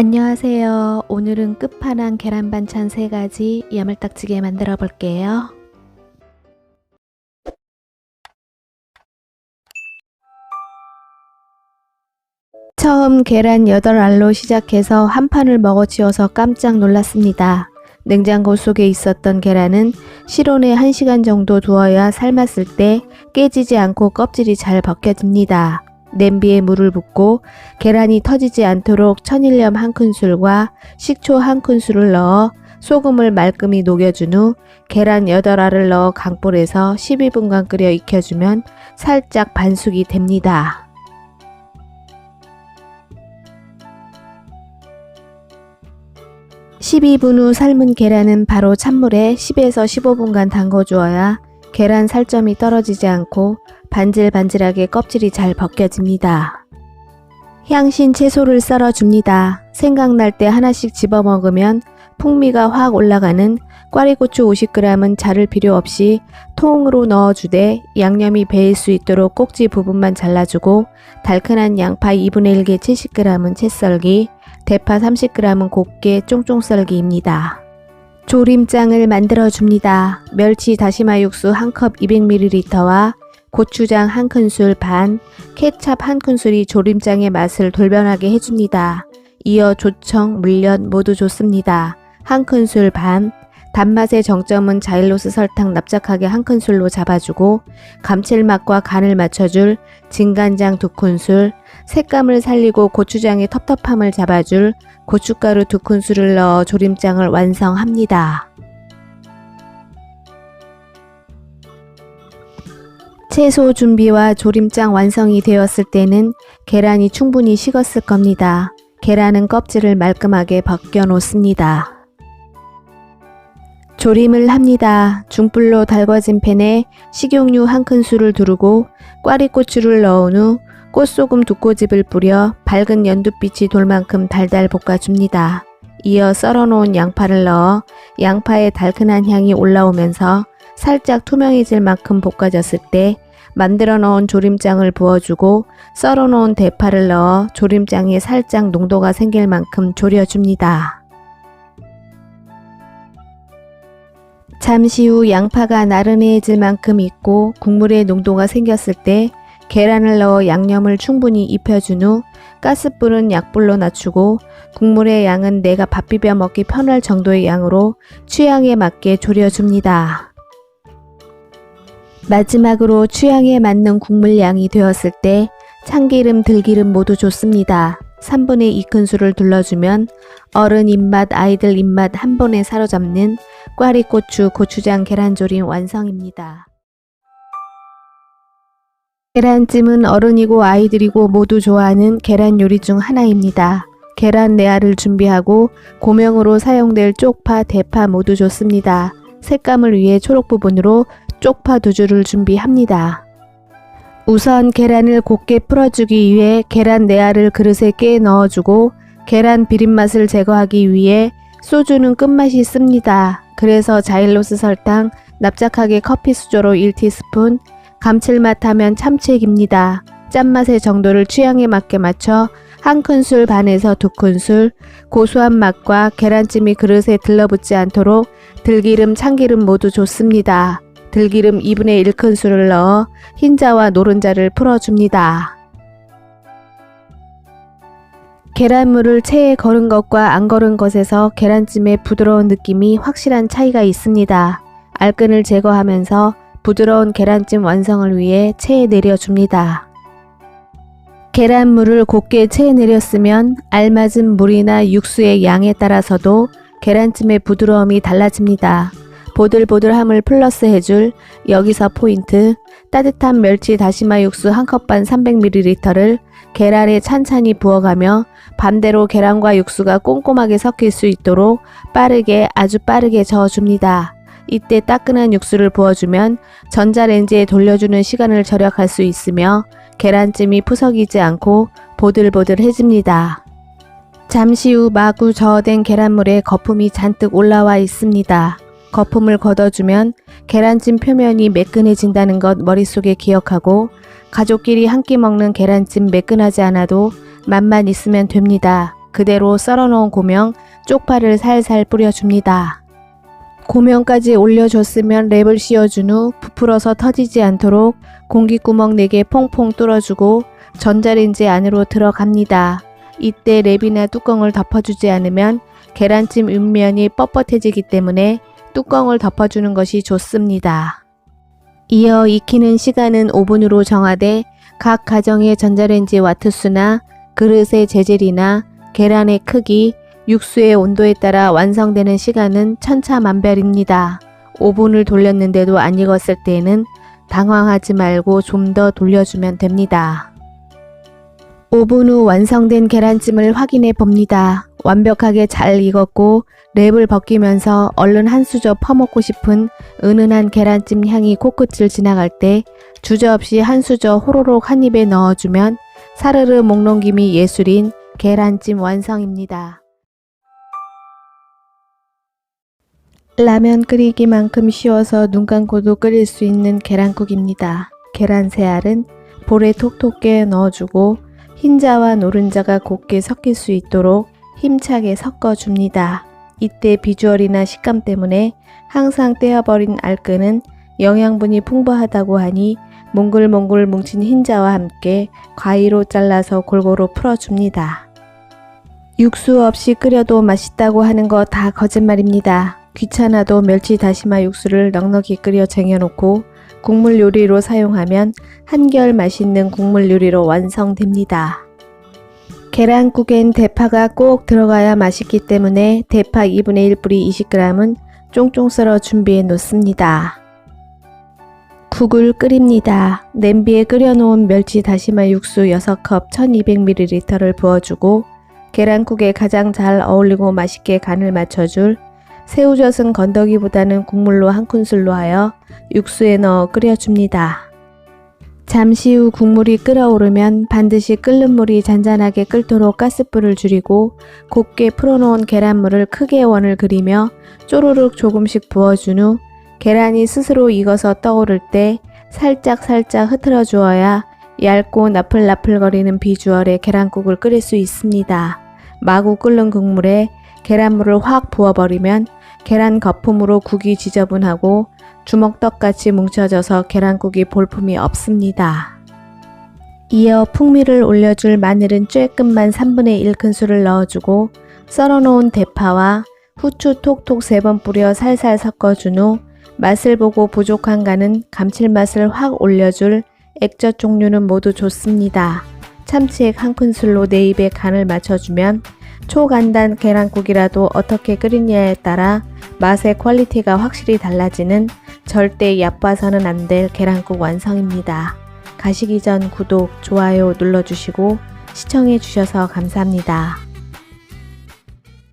안녕하세요. 오늘은 끝판왕 계란 반찬 3가지 야물딱지게 만들어 볼게요. 처음 계란 8알로 시작해서 한 판을 먹어치워서 깜짝 놀랐습니다. 냉장고 속에 있었던 계란은 실온에 1시간 정도 두어야 삶았을 때 깨지지 않고 껍질이 잘 벗겨집니다. 냄비에 물을 붓고 계란이 터지지 않도록 천일염 한 큰술과 식초 한 큰술을 넣어 소금을 말끔히 녹여준 후 계란 8알을 넣어 강불에서 12분간 끓여 익혀주면 살짝 반숙이 됩니다. (12분) 후 삶은 계란은 바로 찬물에 10에서 15분간 담궈 주어야 계란 살점이 떨어지지 않고 반질반질하게 껍질이 잘 벗겨집니다. 향신 채소를 썰어줍니다. 생각날 때 하나씩 집어 먹으면 풍미가 확 올라가는 꽈리고추 50g은 자를 필요 없이 통으로 넣어주되 양념이 배일 수 있도록 꼭지 부분만 잘라주고 달큰한 양파 2분의 1개 70g은 채 썰기, 대파 30g은 곱게 쫑쫑 썰기입니다. 조림장을 만들어 줍니다. 멸치 다시마 육수 1컵 200ml와 고추장 한 큰술 반, 케찹 한 큰술이 조림장의 맛을 돌변하게 해줍니다. 이어 조청, 물엿 모두 좋습니다. 한 큰술 반, 단맛의 정점은 자일로스 설탕 납작하게 한 큰술로 잡아주고 감칠맛과 간을 맞춰줄 진간장 두 큰술, 색감을 살리고 고추장의 텁텁함을 잡아줄 고춧가루 두 큰술을 넣어 조림장을 완성합니다. 채소 준비와 조림장 완성이 되었을 때는 계란이 충분히 식었을 겁니다. 계란은 껍질을 말끔하게 벗겨 놓습니다. 조림을 합니다. 중불로 달궈진 팬에 식용유 한 큰술을 두르고 꽈리고추를 넣은 후 꽃소금 두 꼬집을 뿌려 밝은 연두빛이 돌 만큼 달달 볶아줍니다. 이어 썰어놓은 양파를 넣어 양파의 달큰한 향이 올라오면서 살짝 투명해질 만큼 볶아졌을 때 만들어 놓은 조림장을 부어주고 썰어 놓은 대파를 넣어 조림장에 살짝 농도가 생길 만큼 졸여줍니다. 잠시 후 양파가 나른해질 만큼 익고 국물의 농도가 생겼을 때 계란을 넣어 양념을 충분히 입혀준 후 가스불은 약불로 낮추고 국물의 양은 내가 밥 비벼 먹기 편할 정도의 양으로 취향에 맞게 졸여줍니다. 마지막으로 취향에 맞는 국물 양이 되었을 때 참기름, 들기름 모두 좋습니다. 3분의 2큰술을 둘러주면 어른 입맛, 아이들 입맛 한 번에 사로잡는 꽈리고추, 고추장 계란조림 완성입니다. 계란찜은 어른이고 아이들이고 모두 좋아하는 계란 요리 중 하나입니다. 계란 네알을 준비하고 고명으로 사용될 쪽파, 대파 모두 좋습니다. 색감을 위해 초록 부분으로 쪽파 두 줄을 준비합니다. 우선 계란을 곱게 풀어주기 위해 계란 네알을 그릇에 깨 넣어주고 계란 비린맛을 제거하기 위해 소주는 끝맛이 씁니다. 그래서 자일로스 설탕 납작하게 커피 수저로 1티스푼, 감칠맛 하면 참치액입니다. 짠맛의 정도를 취향에 맞게 맞춰 한 큰술 반에서 두 큰술, 고소한 맛과 계란찜이 그릇에 들러붙지 않도록 들기름, 참기름 모두 좋습니다. 들기름 2분의 1큰술을 넣어 흰자와 노른자를 풀어줍니다. 계란물을 체에 걸은 것과 안 걸은 것에서 계란찜의 부드러운 느낌이 확실한 차이가 있습니다. 알끈을 제거하면서 부드러운 계란찜 완성을 위해 체에 내려줍니다. 계란물을 곱게 체에 내렸으면 알맞은 물이나 육수의 양에 따라서도 계란찜의 부드러움이 달라집니다. 보들보들함을 플러스 해줄 여기서 포인트 따뜻한 멸치 다시마 육수 한 컵 반 300ml를 계란에 찬찬히 부어가며 반대로 계란과 육수가 꼼꼼하게 섞일 수 있도록 빠르게 아주 빠르게 저어줍니다. 이때 따끈한 육수를 부어주면 전자레인지에 돌려주는 시간을 절약할 수 있으며 계란찜이 푸석이지 않고 보들보들해집니다. 잠시 후 마구 저어된 계란물에 거품이 잔뜩 올라와 있습니다. 거품을 걷어주면 계란찜 표면이 매끈해진다는 것 머릿속에 기억하고 가족끼리 한 끼 먹는 계란찜 매끈하지 않아도 맛만 있으면 됩니다. 그대로 썰어놓은 고명, 쪽파를 살살 뿌려줍니다. 고명까지 올려줬으면 랩을 씌워준 후 부풀어서 터지지 않도록 공기구멍 4개 퐁퐁 뚫어주고 전자레인지 안으로 들어갑니다. 이때 랩이나 뚜껑을 덮어주지 않으면 계란찜 윗면이 뻣뻣해지기 때문에 뚜껑을 덮어주는 것이 좋습니다. 이어 익히는 시간은 5분으로 정하되 각 가정의 전자레인지 와트수나 그릇의 재질이나 계란의 크기, 육수의 온도에 따라 완성되는 시간은 천차만별입니다. 5분을 돌렸는데도 안 익었을 때에는 당황하지 말고 좀 더 돌려주면 됩니다. 5분 후 완성된 계란찜을 확인해 봅니다. 완벽하게 잘 익었고 랩을 벗기면서 얼른 한 수저 퍼먹고 싶은 은은한 계란찜 향이 코끝을 지나갈 때 주저없이 한 수저 호로록 한 입에 넣어주면 사르르 목 넘김이 예술인 계란찜 완성입니다. 라면 끓이기만큼 쉬워서 눈 감고도 끓일 수 있는 계란국입니다. 계란 새알은 볼에 톡톡 깨 넣어주고 흰자와 노른자가 곱게 섞일 수 있도록 힘차게 섞어줍니다. 이때 비주얼이나 식감 때문에 항상 떼어버린 알끈은 영양분이 풍부하다고 하니 몽글몽글 뭉친 흰자와 함께 과일로 잘라서 골고루 풀어줍니다. 육수 없이 끓여도 맛있다고 하는 거 다 거짓말입니다. 귀찮아도 멸치 다시마 육수를 넉넉히 끓여 쟁여놓고 국물 요리로 사용하면 한결 맛있는 국물 요리로 완성됩니다. 계란국엔 대파가 꼭 들어가야 맛있기 때문에 대파 2분의 1 뿌리 20g은 쫑쫑 썰어 준비해 놓습니다. 국을 끓입니다. 냄비에 끓여놓은 멸치 다시마 육수 6컵 1200ml를 부어주고 계란국에 가장 잘 어울리고 맛있게 간을 맞춰줄 새우젓은 건더기보다는 국물로 한 큰술로 하여 육수에 넣어 끓여줍니다. 잠시 후 국물이 끓어오르면 반드시 끓는 물이 잔잔하게 끓도록 가스불을 줄이고 곱게 풀어놓은 계란물을 크게 원을 그리며 쪼르륵 조금씩 부어준 후 계란이 스스로 익어서 떠오를 때 살짝 살짝 흐트러 주어야 얇고 나풀나풀거리는 비주얼의 계란국을 끓일 수 있습니다. 마구 끓는 국물에 계란물을 확 부어버리면 계란 거품으로 국이 지저분하고 주먹떡같이 뭉쳐져서 계란국이 볼품이 없습니다. 이어 풍미를 올려줄 마늘은 쬐끔만 3분의 1 큰술을 넣어주고 썰어놓은 대파와 후추 톡톡 3번 뿌려 살살 섞어준 후 맛을 보고 부족한 간은 감칠맛을 확 올려줄 액젓 종류는 모두 좋습니다. 참치액 한 큰술로 내 입에 간을 맞춰주면 초간단 계란국이라도 어떻게 끓이냐에 따라 맛의 퀄리티가 확실히 달라지는 절대 얕봐서는 안 될 계란국 완성입니다. 가시기 전 구독, 좋아요 눌러주시고 시청해 주셔서 감사합니다.